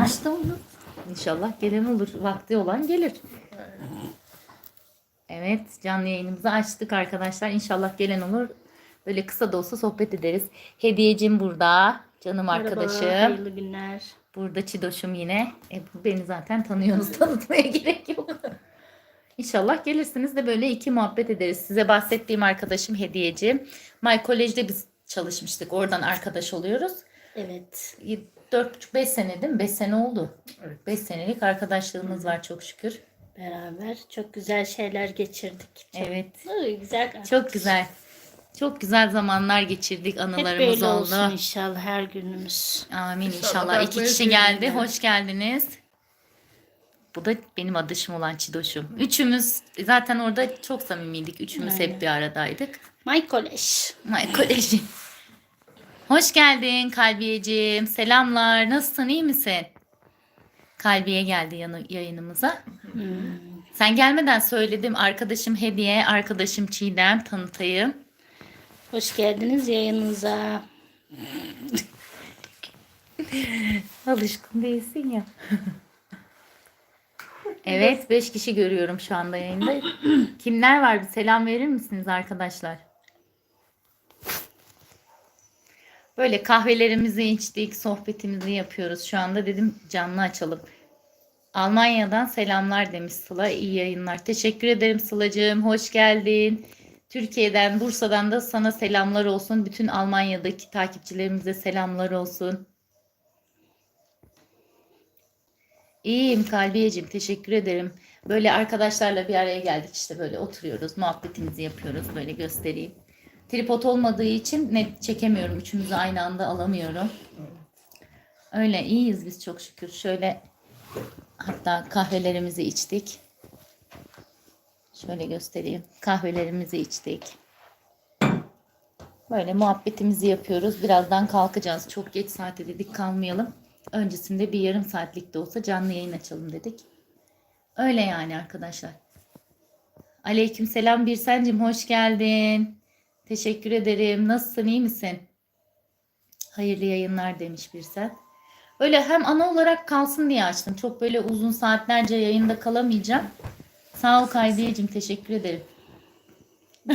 Açtı onu. İnşallah gelen olur. Vakti olan gelir. Evet canlı yayınımızı açtık arkadaşlar. İnşallah gelen olur. Böyle kısa da olsa sohbet ederiz. Hediyecim burada. Canım arkadaşım. Merhaba, hayırlı günler. Burada Çidoş'um yine. E, beni zaten tanıyorsunuz. Tanıtmaya gerek yok. İnşallah gelirsiniz de böyle iki muhabbet ederiz. Size bahsettiğim arkadaşım Hediyeci. My College'de biz çalışmıştık. Oradan arkadaş oluyoruz. Evet. 4,5-5 sene değil mi? 5 sene oldu. Evet. 5 senelik arkadaşlığımız var çok şükür. Beraber çok güzel şeyler geçirdik. Çok, Evet. Güzel. Çok güzel. Çok güzel zamanlar geçirdik. Hep Anılarımız böyle oldu. olsun inşallah her günümüz. Amin İnşallah. inşallah. İki kişi geldi. ben. Hoş geldiniz. Bu da benim adışım olan Çidoş'um. Üçümüz zaten orada çok samimiydik. Üçümüz Aynen. hep bir aradaydık. My Kolej. My Koleji. Hoş geldin Kalbiyeciğim. Selamlar. Nasılsın? iyi misin? Kalbiye geldi yanı, yayınımıza. Sen gelmeden söyledim. Arkadaşım Hediye, arkadaşım Çiğdem tanıtayım. Hoş geldiniz yayınımıza. Alışkın değilsin ya. evet 5 kişi görüyorum şu anda yayında. Kimler var? Bir selam verir misiniz arkadaşlar? Böyle kahvelerimizi içtik, sohbetimizi yapıyoruz. Şu anda dedim canlı açalım. Almanya'dan selamlar demiş Sıla. İyi yayınlar. Teşekkür ederim Sıla'cığım. Hoş geldin. Türkiye'den, Bursa'dan da sana selamlar olsun. Bütün Almanya'daki takipçilerimize selamlar olsun. İyiyim Kalbiyeciğim teşekkür ederim. Böyle arkadaşlarla bir araya geldik işte böyle oturuyoruz muhabbetimizi yapıyoruz böyle göstereyim. Tripod olmadığı için net çekemiyorum üçümüzü aynı anda alamıyorum. Öyle iyiyiz biz çok şükür. Şöyle hatta kahvelerimizi içtik. Şöyle göstereyim. Kahvelerimizi içtik. Böyle muhabbetimizi yapıyoruz. Birazdan kalkacağız. Çok geç saate dedik kalmayalım. Öncesinde bir yarım saatlik de olsa canlı yayın açalım dedik. Öyle yani arkadaşlar. Aleyküm selam Birsen'cim hoş geldin. Teşekkür ederim. Nasılsın iyi misin? Hayırlı yayınlar demiş Birsen. Öyle hem ana olarak kalsın diye açtım. Çok böyle uzun saatlerce yayında kalamayacağım. Sağ ol Kaydiyeciğim teşekkür ederim.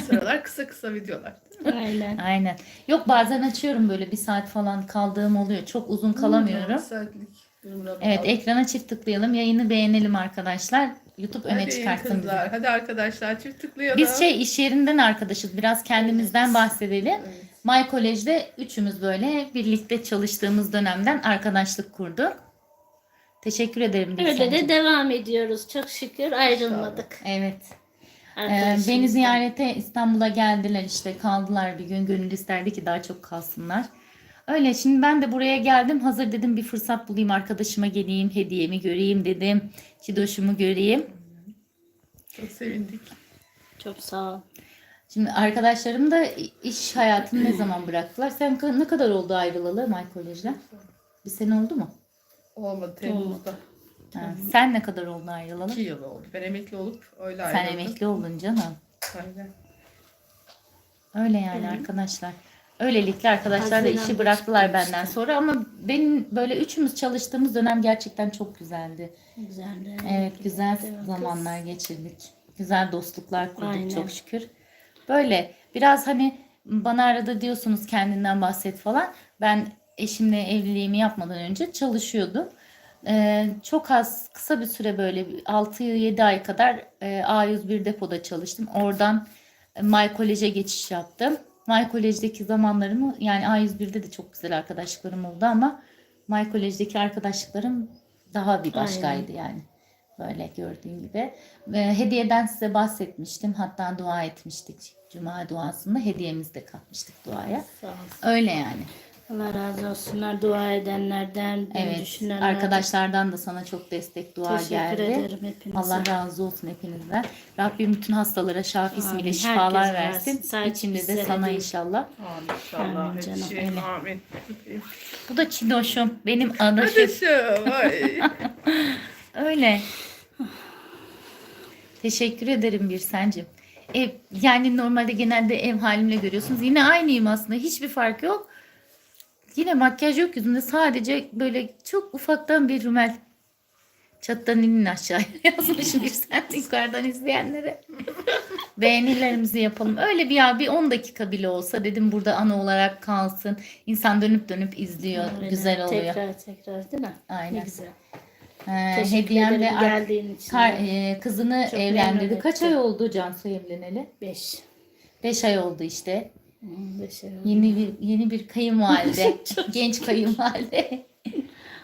Sıralar kısa kısa videolar. Aynen. Aynen. Yok bazen açıyorum böyle bir saat falan kaldığım oluyor. Çok uzun kalamıyorum. Saatlik. durumuna Evet ekrana çift tıklayalım. Yayını beğenelim arkadaşlar. YouTube öne Hadi çıkartsın bizi. Hadi arkadaşlar çift tıklayalım. Biz şey iş yerinden arkadaşız. Biraz kendimizden bahsedelim. Evet. My College'de üçümüz böyle birlikte çalıştığımız dönemden arkadaşlık kurduk. Teşekkür ederim. Öyle de devam ediyoruz. Çok şükür ayrılmadık. Evet. Ee, beni ziyarete İstanbul'a geldiler işte kaldılar bir gün. Gönül isterdi ki daha çok kalsınlar. Öyle şimdi ben de buraya geldim. Hazır dedim bir fırsat bulayım arkadaşıma geleyim. Hediyemi göreyim dedim. Çidoşumu göreyim. Çok sevindik. Çok sağ ol. Şimdi arkadaşlarım da iş hayatını ne zaman bıraktılar? Sen ne kadar oldu ayrılalı College'den? Bir sene oldu mu? Olmadı Temmuz'da. Ha, sen ne kadar oldu ayrılalı? İki yıl oldu. Ben emekli olup öyle Sen ayrıldım. emekli oldun canım. Aynen. Öyle yani arkadaşlar. Öylelikle arkadaşlar da işi bıraktılar benden sonra ama benim böyle üçümüz çalıştığımız dönem gerçekten çok güzeldi. Güzeldi. Evet güzel Evet, zamanlar geçirdik. Güzel dostluklar kurduk Aynen. çok şükür. Böyle biraz hani bana arada diyorsunuz kendinden bahset falan. Ben eşimle evliliğimi yapmadan önce çalışıyordum. Ee, çok az kısa bir süre böyle 6-7 ay kadar e, A101 depoda çalıştım. Oradan e, My College'e geçiş yaptım. My College'deki zamanlarımı yani A101'de de çok güzel arkadaşlıklarım oldu ama My College'deki arkadaşlıklarım daha bir başkaydı yani. Böyle gördüğün gibi. Ve hediyeden size bahsetmiştim. Hatta dua etmiştik. Cuma duasında hediyemizi de katmıştık duaya. Öyle yani. Allah razı olsunlar dua edenlerden, Evet. düşünenlerden. Arkadaşlardan da sana çok destek dua Teşekkür geldi. ederim hepinize. Allah razı olsun hepinizden. Rabbim bütün hastalara şafi ismiyle şifalar versin. versin. İçinde de sana değil. inşallah. Amin inşallah. Amin canım, Hepsi. öyle. Amin. Bu da Çidoş'um. Benim adaşım. Öyle. Teşekkür ederim bir sencim. Ev, yani normalde genelde ev halimle görüyorsunuz. Yine aynıyım aslında. Hiçbir fark yok. Yine makyaj yok yüzümde. Sadece böyle çok ufaktan bir rümel. Çattan inin aşağıya yazmış bir sen yukarıdan izleyenlere. Beğenilerimizi yapalım. Öyle bir ya bir 10 dakika bile olsa dedim burada ana olarak kalsın. İnsan dönüp dönüp izliyor. Öyle. Güzel oluyor. Tekrar tekrar değil mi? Ne Aynen. güzel. Ee, hediyem ar- geldiğin için. kar- e, kızını Çok evlendirdi. Kaç ay oldu Cansu evleneli? Beş. 5 ay oldu işte. Yeni bir yeni bir kayınvalide. Genç kayınvalide.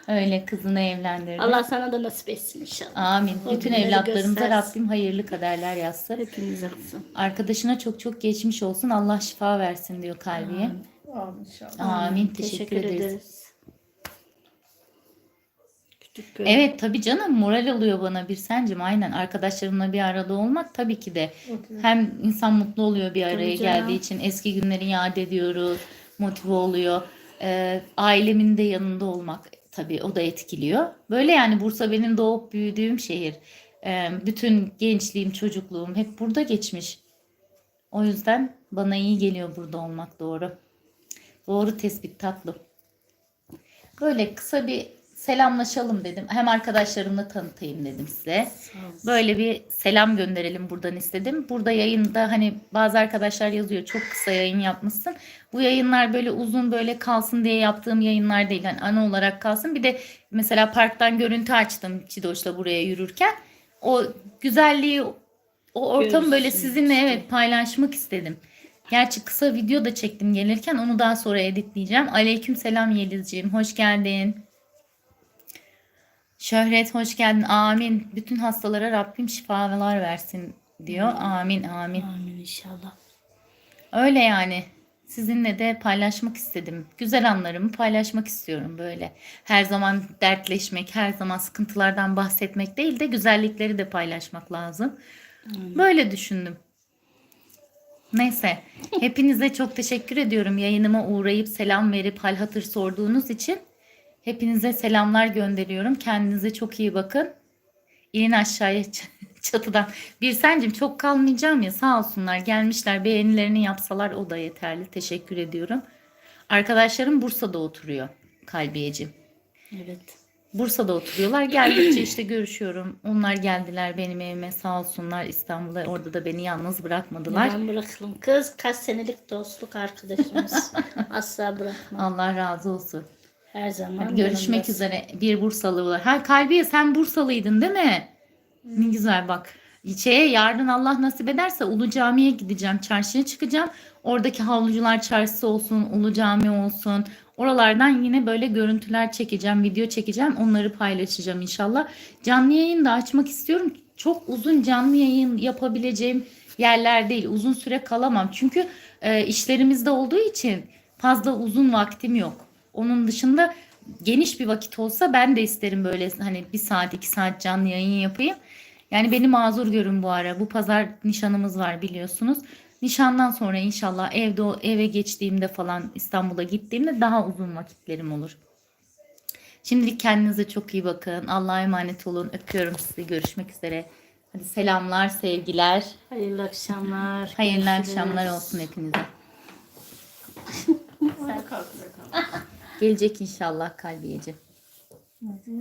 Öyle kızını evlendirdi. Allah sana da nasip etsin inşallah. Amin. O Bütün günleri evlatlarımıza göstersin. Rabbim hayırlı kaderler yazsın. Hepinize kızım. Arkadaşına çok çok geçmiş olsun. Allah şifa versin diyor kalbiye. Amin. Amin. Teşekkür, ederiz. Küçük göl. Evet tabii canım moral oluyor bana bir sencim. Aynen arkadaşlarımla bir arada olmak tabii ki de. Hem insan mutlu oluyor bir araya Tabii canım. geldiği için. Eski günleri yad ediyoruz. Motive oluyor. Ee, ailemin de yanında olmak tabii o da etkiliyor. Böyle yani Bursa benim doğup büyüdüğüm şehir. Ee, bütün gençliğim, çocukluğum hep burada geçmiş. O yüzden bana iyi geliyor burada olmak doğru. Doğru tespit tatlım. Böyle kısa bir selamlaşalım dedim. Hem arkadaşlarımla tanıtayım dedim size. Böyle bir selam gönderelim buradan istedim. Burada yayında hani bazı arkadaşlar yazıyor çok kısa yayın yapmışsın. Bu yayınlar böyle uzun böyle kalsın diye yaptığım yayınlar değil. Hani ana olarak kalsın. Bir de mesela parktan görüntü açtım Çidoş'la buraya yürürken. O güzelliği o ortamı böyle sizinle evet paylaşmak istedim. Gerçi kısa video da çektim gelirken onu daha sonra editleyeceğim. Aleyküm selam Yelizciğim. Hoş geldin. Şöhret hoş geldin. Amin. Bütün hastalara Rabbim şifalar versin diyor. Amin amin. Amin inşallah. Öyle yani. Sizinle de paylaşmak istedim. Güzel anlarımı paylaşmak istiyorum böyle. Her zaman dertleşmek, her zaman sıkıntılardan bahsetmek değil de güzellikleri de paylaşmak lazım. Böyle düşündüm. Neyse. Hepinize çok teşekkür ediyorum yayınıma uğrayıp selam verip hal hatır sorduğunuz için. Hepinize selamlar gönderiyorum. Kendinize çok iyi bakın. İnin aşağıya çatıdan. Bir sencim çok kalmayacağım ya sağ olsunlar gelmişler beğenilerini yapsalar o da yeterli. Teşekkür ediyorum. Arkadaşlarım Bursa'da oturuyor Kalbiyeciğim. Evet. Bursa'da oturuyorlar. Geldikçe işte görüşüyorum. Onlar geldiler benim evime sağ olsunlar İstanbul'a. Orada da beni yalnız bırakmadılar. Neden bırakalım? Kız kaç senelik dostluk arkadaşımız. Asla bırakma. Allah razı olsun. Her zaman Hadi görüşmek yanındasın. üzere. Bir Bursalı var. Ha Kalbiye sen Bursalıydın değil mi? Ne güzel bak. Şeye yarın Allah nasip ederse Ulu Cami'ye gideceğim. Çarşıya çıkacağım. Oradaki havlucular çarşısı olsun, Ulu Cami olsun. Oralardan yine böyle görüntüler çekeceğim, video çekeceğim. Onları paylaşacağım inşallah. Canlı yayın da açmak istiyorum. Çok uzun canlı yayın yapabileceğim yerler değil. Uzun süre kalamam. Çünkü e, işlerimizde olduğu için fazla uzun vaktim yok. Onun dışında geniş bir vakit olsa ben de isterim böyle hani bir saat iki saat canlı yayın yapayım. Yani beni mazur görün bu ara. Bu pazar nişanımız var biliyorsunuz. Nişandan sonra inşallah evde eve geçtiğimde falan İstanbul'a gittiğimde daha uzun vakitlerim olur. Şimdilik kendinize çok iyi bakın. Allah'a emanet olun. Öpüyorum sizi. Görüşmek üzere. Hadi selamlar, sevgiler. Hayırlı akşamlar. Hayırlı Görüşürüz. akşamlar olsun hepinize. Kalk, kalk. Gelecek inşallah kalbiyeci.